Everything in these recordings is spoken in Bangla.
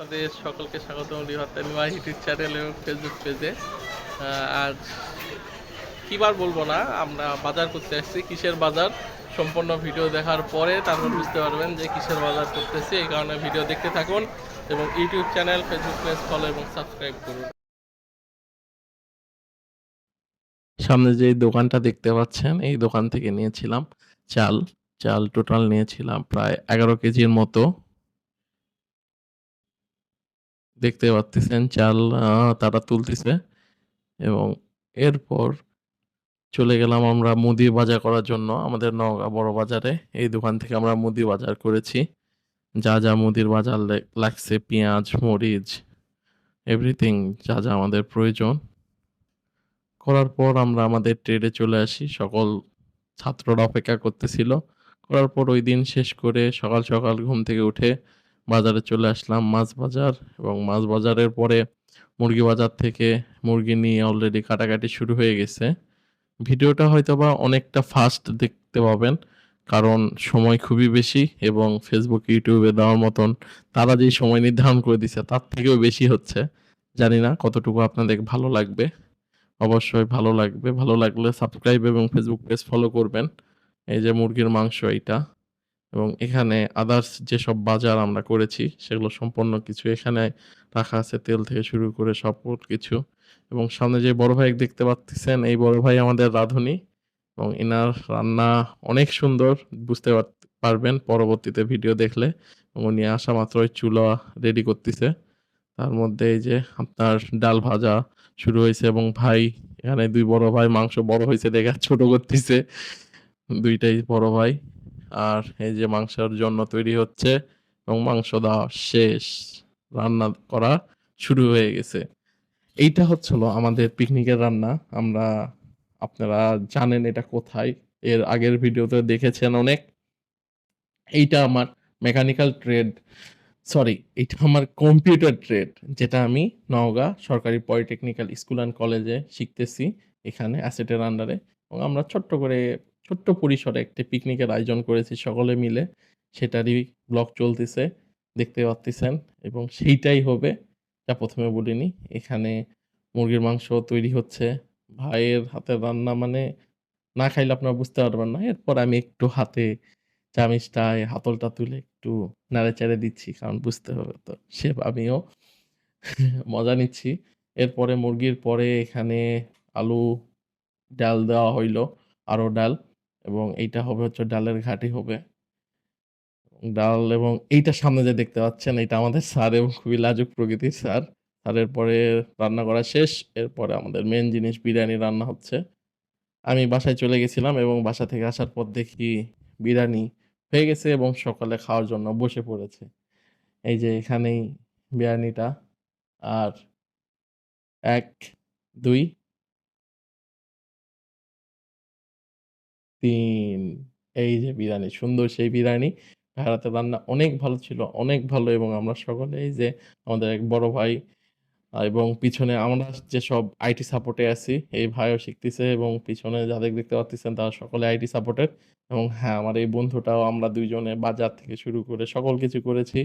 আপনাদের সকলকে স্বাগত লিহাতানিমা ইউটিউব চ্যানেল এবং ফেসবুক পেজে আজ কিবার বলব না, আমরা বাজার করতে আসছি, কিসের বাজার? সম্পূর্ণ ভিডিও দেখার পরে তারপর বুঝতে পারবেন যে কিসের বাজার করতেছি, এই কারণে ভিডিও দেখতে থাকুন এবং YouTube channel Facebook page follow এবং সাবস্ক্রাইব করুন। সামনে যে দোকানটা দেখতে পাচ্ছেন, এই দোকান থেকে নিয়েছিলাম চাল। চাল টোটাল নিয়েছিলাম প্রায় এগারো কেজির মতো। দেখতে পাচ্ছেন চাল তারা তুলতেছে এবং এরপর চলে গেলাম আমরা মুদি বাজার করার জন্য আমাদের নওগাঁ বড় বাজারে। এই দোকান থেকে আমরা মুদি বাজার করেছি। যা যা মুদির বাজার লাগছে, পেঁয়াজ, মরিচ এভরিথিং যা যা আমাদের প্রয়োজন। করার পর আমরা আমাদের ট্রেডে চলে আসি। সকল ছাত্ররা অপেক্ষা করতেছিল। করার পর ওই দিন শেষ করে সকাল সকাল ঘুম থেকে উঠে বাজারে চলে আসলাম মাছ বাজার এবং মাছ বাজারের পরে মুরগি বাজার থেকে মুরগি নিয়ে অলরেডি কাটাকাটি শুরু হয়ে গেছে। ভিডিওটা হয়তো বা অনেকটা ফাস্ট দেখতে পাবেন, কারণ সময় খুবই বেশি এবং ফেসবুক ইউটিউবে দেওয়ার মতন তারা যেই সময় নির্ধারণ করে দিছে তার থেকেও বেশি হচ্ছে। জানি না কতটুকু আপনাদের ভালো লাগবে। অবশ্যই ভালো লাগবে। ভালো লাগলে সাবস্ক্রাইব এবং ফেসবুক পেজ ফলো করবেন। এই যে মুরগির মাংস এইটা। এবং এখানে আদার্স যেসব বাজার আমরা করেছি, সেগুলো সম্পূর্ণ কিছু এখানে রাখা আছে, তেল থেকে শুরু করে সব কিছু এবং সামনে যে বড় ভাই দেখতে পাচ্ছেন, এই বড় ভাই আমাদের রাঁধুনি এবং এনার রান্না অনেক সুন্দর, বুঝতে পার- পারবেন পরবর্তীতে ভিডিও দেখলে। এবং উনি আসা মাত্রই চুলা রেডি করতেছে। তার মধ্যে এই যে আপনার ডাল ভাজা শুরু হয়েছে এবং ভাই, এখানে দুই বড় ভাই মাংস বড় হয়েছে দেখে ছোট করতেছে। দুইটাই বড় ভাই। আর এই যে মাংসের জন্য তৈরি হচ্ছে এবং মাংস দেওয়া শেষ। রান্না করা শুরু হয়ে গেছে। এইটা হচ্ছিল আমাদের পিকনিকের রান্না। আমরা, আপনারা জানেন এটা কোথায়। এর আগের ভিডিওতে দেখেছেন অনেক। এইটা আমার মেকানিক্যাল ট্রেড, সরি এটা আমার কম্পিউটার ট্রেড, যেটা আমি নওগাঁ সরকারি পলিটেকনিক্যাল স্কুল অ্যান্ড কলেজে শিখতেছি এখানে, অ্যাসেটের আন্ডারে। এবং আমরা ছোট্ট করে ছোট্ট পরিসরে একটি পিকনিকের আয়োজন করেছি সকলে মিলে। সেটারই ব্লগ চলতেছে, দেখতে পাচ্ছেন এবং সেইটাই হবে, যা প্রথমে বলিনি। এখানে মুরগির মাংস তৈরি হচ্ছে। ভাইয়ের হাতের রান্না মানে না খাইলে আপনারা বুঝতে পারবেন না। এরপর আমি একটু হাতে চামিচটায়, হাতলটা তুলে একটু নাড়ে চাড়ে দিচ্ছি, কারণ বুঝতে হবে তো। সে আমিও মজা নিচ্ছি। এরপরে মুরগির পরে এখানে আলু, ডাল দেওয়া হইল, আরও ডাল। এবং এইটা হবে হচ্ছে ডালের ঘাটি হবে। ডাল এবং এইটা সামনে যে দেখতে পাচ্ছেন এটা আমাদের স্যার এবং খুবই লাজুক প্রকৃতির স্যার। স্যারের পরে রান্না করা শেষ, এরপরে আমাদের মেন জিনিস বিরিয়ানি রান্না হচ্ছে। আমি বাসায় চলে গেছিলাম এবং বাসা থেকে আসার পর দেখি বিরিয়ানি হয়ে গেছে এবং সকালে খাওয়ার জন্য বসে পড়েছে। এই যে এখানেই বিরিয়ানিটা। আর এক, দুই তিন, এই যে বিরিয়ানি, সুন্দর সেই বিরিয়ানি ভাইয়ের রান্না অনেক ভালো ছিল, অনেক ভালো এবং আমরা সকলে এই যে আমাদের এক বড় ভাই এবং পিছনে আমরা যেসব আইটি সাপোর্টে আছি, এই ভাইও শিখতেছে এবং পিছনে যাদের দেখতে পাচ্ছেন তারা সকলে আইটি সাপোর্টের এবং হ্যাঁ আমার এই বন্ধুটাও আমরা দুইজনে বাজার থেকে শুরু করে সকল কিছু করেছি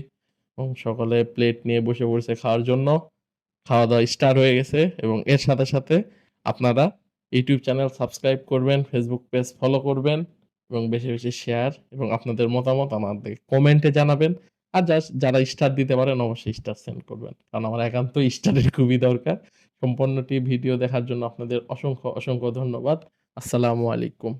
এবং সকলে প্লেট নিয়ে বসে পড়েছে খাওয়ার জন্য। খাওয়া দাওয়া স্টার্ট হয়ে গেছে এবং এর সাথে সাথে আপনারা ইউটিউব চ্যানেল সাবস্ক্রাইব করবেন ফেসবুক পেজ ফলো করবেন এবং বেশি বেশি শেয়ার এবং আপনাদের মতামত আমাদের কমেন্টে জানাবেন। আর যা, যারা স্টার দিতে পারেন অবশ্যই স্টার সেন্ড করবেন। কারণ আমার একান্ত স্টারের খুবই দরকার। সম্পূর্ণটি ভিডিও দেখার জন্য আপনাদের অসংখ্য অসংখ্য ধন্যবাদ। আসসালামু আলাইকুম।